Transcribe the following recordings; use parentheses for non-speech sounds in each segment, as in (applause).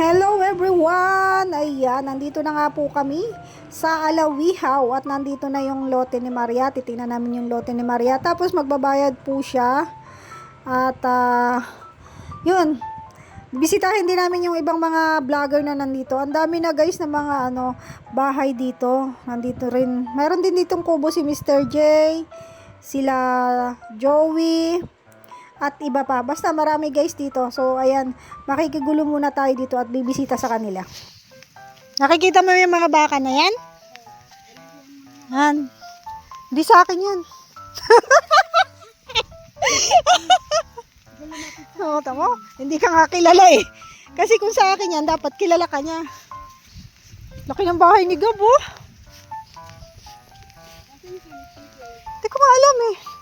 Hello everyone! Ayan, nandito na nga po kami sa Alawihaw at nandito na yung lote ni Maria. Titingnan namin yung lote ni Maria. Tapos magbabayad po siya. At ah, yun, bisitahin din namin yung ibang mga vlogger na nandito. Ang dami na guys na mga ano, bahay dito. Nandito rin. Meron din ditong kubo si Mr. J, sila Joey, at iba pa. Basta marami guys dito. So, ayan, makikigulo muna tayo dito at bibisita sa kanila. Nakikita mo yung mga baka na yan? Yan. Hindi sa akin yan. (laughs) Oo, tamo. Hindi ka nga kilala eh. Kasi kung sa akin yan, dapat kilala ka niya. Laki ng bahay ni Gab, oh. Hindi ko maalam eh.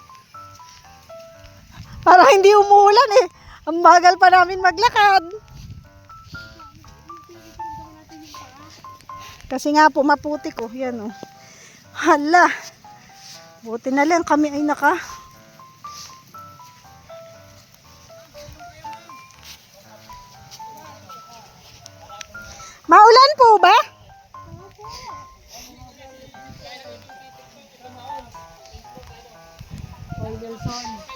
Para hindi umuulan eh. Ang bagal pa namin maglakad. Kasi nga po maputik oh. Yan oh. Hala. Buti na lang kami ay naka. Maulan po ba? Uy,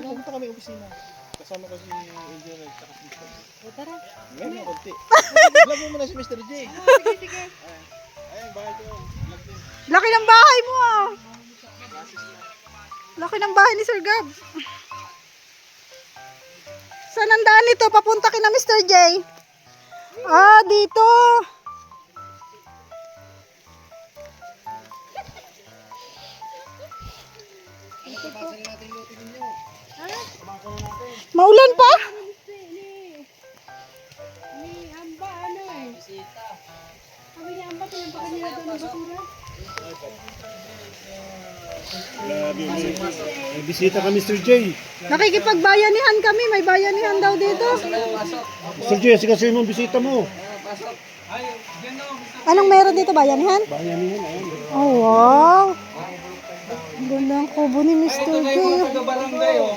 Pumunta kami opisina. Kasama ko si Engineer at saka si Mr. J. Tara. Ngayon mo konti. (laughs) Vlog mo muna si Mr. J. Sige, sige. Ayun, bakit ko? Vlog din. Laki ng bahay mo ah. Laki ng bahay ni Sir Gab. Saan ang daan nito? Papunta kina Mr. J. Ah, dito. Maulan pa? Ng basura. May bisita ka, Mr. J. Nakikipagbayanihan kami. May bayanihan daw dito. Mr. J, kasi mo ang bisita mo. Anong meron dito bayanihan? Bayan niyan, ayun. Oh, wow. Ganda ang kubo ni Mr. J. barangay oh.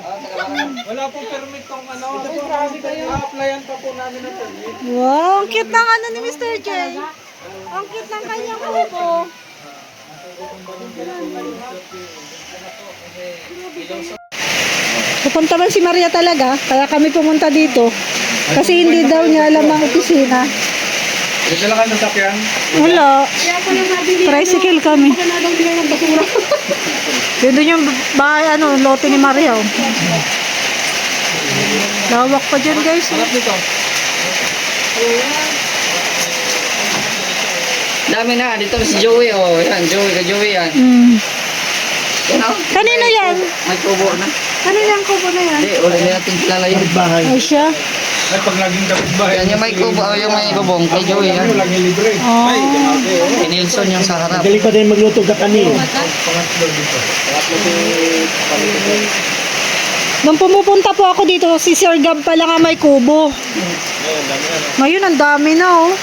Wala pong permit tong ano. A-applyan pa po namin ng permit. Wow, ang cute ng ano ni Mr. J. Ang cute ng kanyang kubo. Pupunta man si Maria talaga, kaya kami pumunta dito. Kasi hindi daw niya alam ang opisina. Dito lang ang sasakyan. Wala. Tricycle kami. Dito (laughs) yung bahay, ano, lote ni Maria. Oh. Lawak pa dyan guys. oh. Dito. Dami na, dito si Joey, oh. Yan, Joey, ka Joey yan. Mm. Yan, oh. Kanino yan? May kubo na. Kanino yung kubo na yan? Hindi, wala na natin kilala yun. Bahay. Ay siya. Ay, pag laging dapat bahay. Yan yung may kubo, oh, yung may bubong kay Joey, yan. Libre. Oh. Kay Nilsson yung sa harap. Galing pa din magluto ka kanin. Nung pumupunta po ako dito, si Sir Gab pala nga may kubo. Ngayon, ang dami na oh.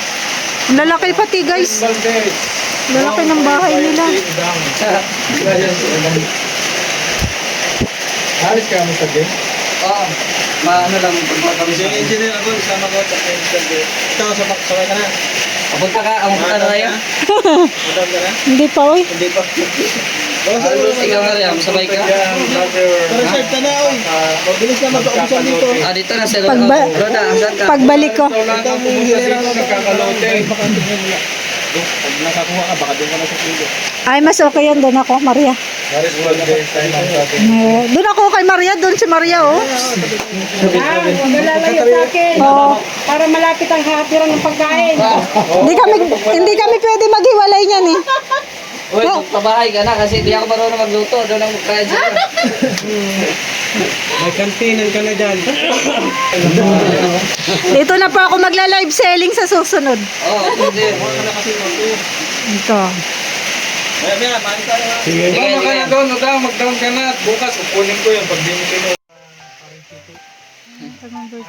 Ang lalaki pati guys. Lalaki ng bahay nila. Alis ka mo sa game? Oo. Maano lang, pagpunta kami Si sa... engineer ako, isama ko sa. J. Ikaw, sama sakay ka na. Papunta ka, ang punta na tayo. Madam ka na? Hindi pa oy. Hindi pa. Ulo. Ikaw nga rin, sabay ka. Pero sir, ka na, oy. Mabilis na mag-audition dito. Ah, dito na sir. Pagba- Oh, Roda, saan ka? Pagbalik ko. Lang ang pumunta dito, nagkakalote. Pag nakakuha ka, baka doon ka na sa kilo. Ay, mas okay yan. Doon ako, Maria. Doon ako kay Maria. Doon si Maria oh. Ah, malalayo sa akin. Oh. Para malapit ang hatiran ng pagkain. Hindi kami, hindi kami pwede maghiwalay niyan eh. Uy, pabahay ka na kasi di ako marunong magluto. Doon ang kaya dyan. (laughs) May kantinan ka na dyan. Dito na po ako magla-live selling sa susunod. Oh, hindi. Ito. Sige. Sige, Tama ka na doon, Udang. Mag-down ka na. Bukas, kukunin ko yung pag binigay mo.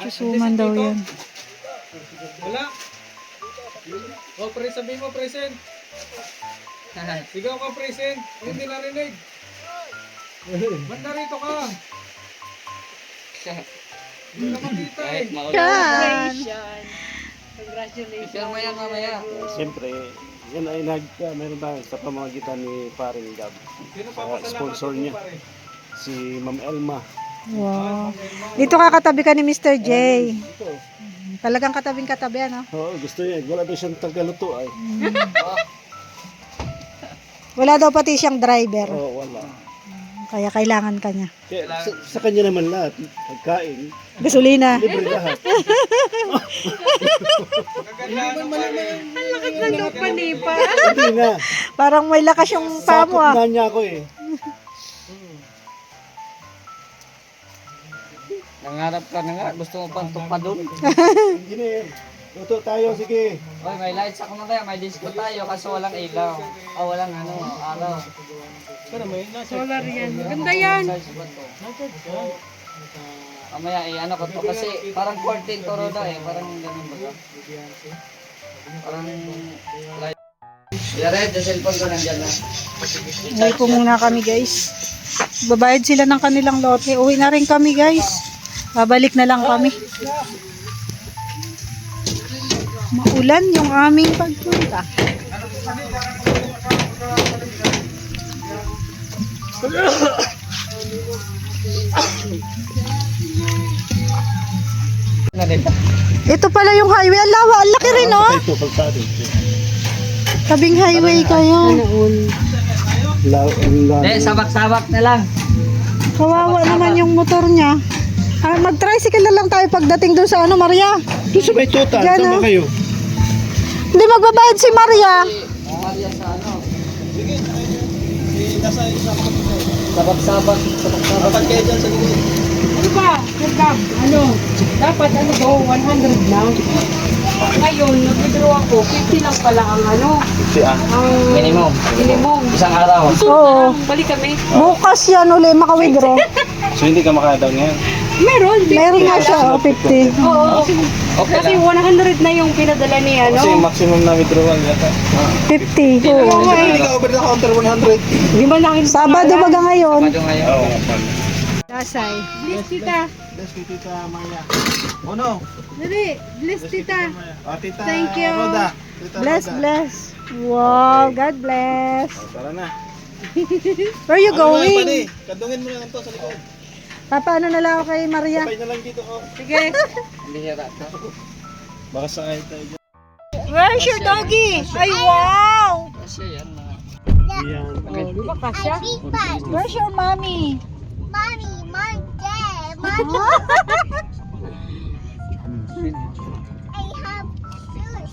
Suman daw yan. Wala. O, pre, sabihin mo, present. Sigaw ka, present. Hindi narinig. Ba't narito ka? Hindi ka makita eh. Congratulations. Mo yan mamaya. Siyempre, yan ay nag, uh, meron tayo sa pamamagitan ni Paring Gab. Papasalamat sponsor niya, si Ma'am Elma. Wow. Dito kakatabi ka ni Mr. J. Talagang katabing katabi ano? Oo, gusto niya. Wala daw siyang tagaluto ay. Wala daw pati siyang driver. Oo, wala. Kaya kailangan ka niya. Kaya, sa, sa kanya naman lahat, pagkain, Gasolina. libre lahat. (laughs) Panipa. Hindi na. Parang may lakas yung paa mo Sakot ah. na niya ako eh. Nangarap ka na nga. Gusto mo pang tupadon? Engineer, luto tayo, sige. Oy, may lights ako mamaya. May disco tayo kasi walang ilaw. Ah, walang ano, araw. Solar yan. Ganda yan. To? Mamaya, eh, ano ko to. Kasi parang 14 toro daw eh. Parang ganun ba to? Parang light. Yared, yung cellphone ko nandyan na. Uwi po muna kami guys. Babayad sila ng kanilang lote. Uwi na rin kami guys. Babalik na lang kami. Maulan yung aming pagpunta. Ito pala yung highway. Ang lawa, ang laki rin oh. Tabing highway kayo. Eh, sabak-sabak na lang. Kawawa naman yung motor niya. Ah, mag-tricycle na lang tayo pagdating doon sa ano, Maria. Doon sa may tuta, Yan, sama oh. kayo. Hindi magbabayad si Maria. Maria sa ano. Sabak-sabak. Sabak-sabak. Ano ba? Nagkab, ano? Dapat ano ba? 100 lang. Ngayon, nag-withdraw ako. 50 lang pala ang ano. Ang Minimum. minimum. Isang araw. Oo. Balik kami. Bukas yan uli maka-withdraw. So hindi ka makadaw ngayon? (laughs) Meron. Meron nga siya, oh, 50. Oo. Okay Kasi lang. 100 na yung pinadala ni ano. Kasi maximum na withdrawal yata. 50. Oo. Hindi ka over the counter 100. Di ba nakita? Sabado baga ngayon. Sabado ngayon. Dasay. Bless tita. Bless Tita Maya. Uno. Dali. Bless tita. O, Tita Thank you. Roda. Tita Bless, Roda. bless. Wow, God bless. O, Tara na. Where you Ano going? Kadungin mo na lang to sa likod. Papaano na lang ako kay Maria? Sabay na lang dito. Oh. Sige. (laughs) Hindi siya rata. Baka sakay tayo dyan. Where's your doggy? Ay, wow! Kasi yan mga. Yan. Oh, di ba kasya? Where's your mommy? Mommy, mom, dad, mommy. (laughs) I have shoes.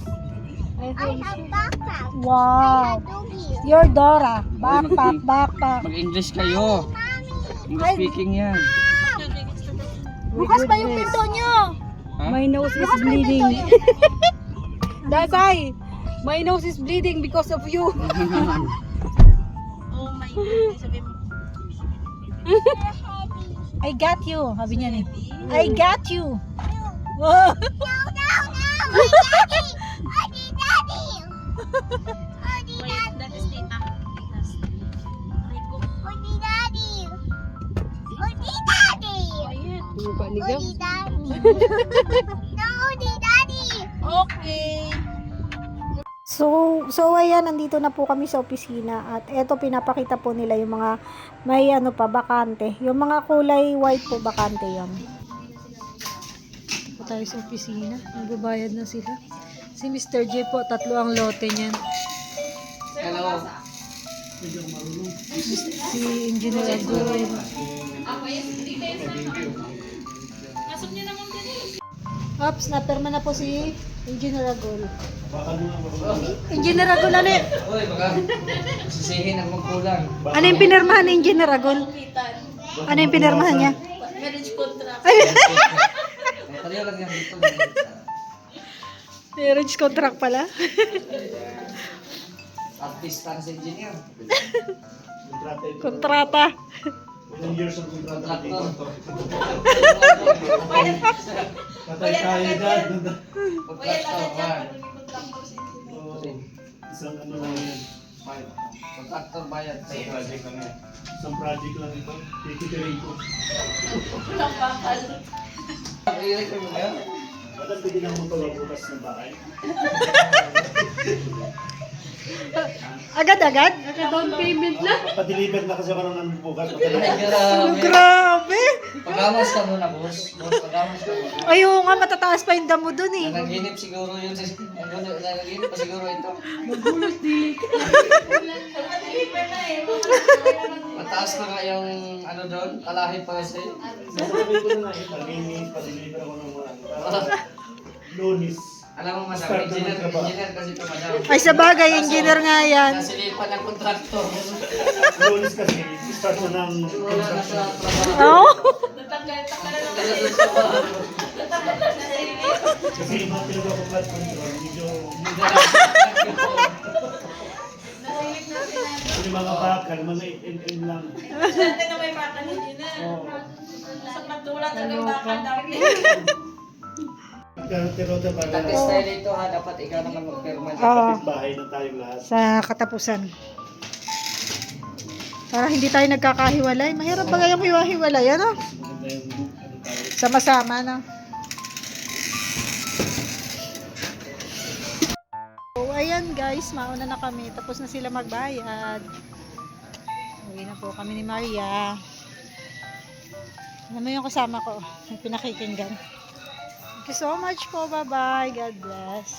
I have backpack. I Wow. have doggy. Your Dora. Backpack, (laughs) backpack. Mag-English kayo. English speaking yan. Bukas pa yung pinto nyo. My nose is bleeding. (laughs) Dasay, my nose is bleeding because of you. I got you. Sabi niya ni. I got you. Wow. No, no, no. (laughs) My daddy. Odi, daddy. No, Odi, daddy. Okay. So, so ayan, nandito na po kami sa opisina at eto pinapakita po nila yung mga may ano pa, bakante. Yung mga kulay white po, bakante yon. Po tayo sa opisina. Nagbabayad na sila. Si Mr. J po, tatlo ang lote niyan. Hello. Si Engineer Agul. Ops, napirma na po si Engineer Agul. Engineer Agul, ano, y- Uy, baka sisihin ang magkulang. ano yung pinirmahan ni Engineer Agul? Ano yung pinirmahan niya? Tayo lang yan dito. Marriage contract pala. Artista ng engineer. Contracted. Kontrata. Ilang years ang contract dito. Contractor. Patay tayo dyan. Contractor. Oo. Isang ano lang yan. Contractor bayad. Isang project lang yan. Isang project lang ito. Tititirin ko. I-record mo yan? Ba't pwede lang magpagabutas ng bahay? (laughs) Agad-agad? Down payment lang. Pa-deliver na kasi ako ng ano bukas. Ay, grabe. Grabe. Pagamas ka muna, boss. Boss, pagamas ka muna. Ayaw nga, matataas pa yung damo dun eh. Nanaginip siguro yun. (laughs) nanaginip- pa siguro ito. Magulos dili. Mataas pa nga yung ano doon, kalahit pa kasi. Sasabi ko na eh. Pa-deliver ako ng mga ano. (laughs) Lunis. Alam mo masabi, engineer, engineer kasi ito madam. Ay, sa bagay, engineer nga yan. Nasilipan ng kontraktor. Lunis kasi. Start na ng Wala na sa trabaho. Oo. Sa bahay. Kasi yung mga pinagawa ko control, medyo yung mga bakal, mga 8mm lang. Oo. Pero para Tapos tayo dito ha, dapat ikaw naman magpirma. Oo. bahay na tayong lahat. Sa katapusan. Para hindi tayo nagkakahiwalay. Mahirap ba kayong hiwa-hiwalay, ano? Maganda yung ano tayo. Sama-sama na. So, ayan guys, mauna na kami. Tapos na sila magbayad. Uwi na po kami ni Maria. Ano mo yung kasama ko? May pinakikinggan. You so much po. Bye-bye. God bless.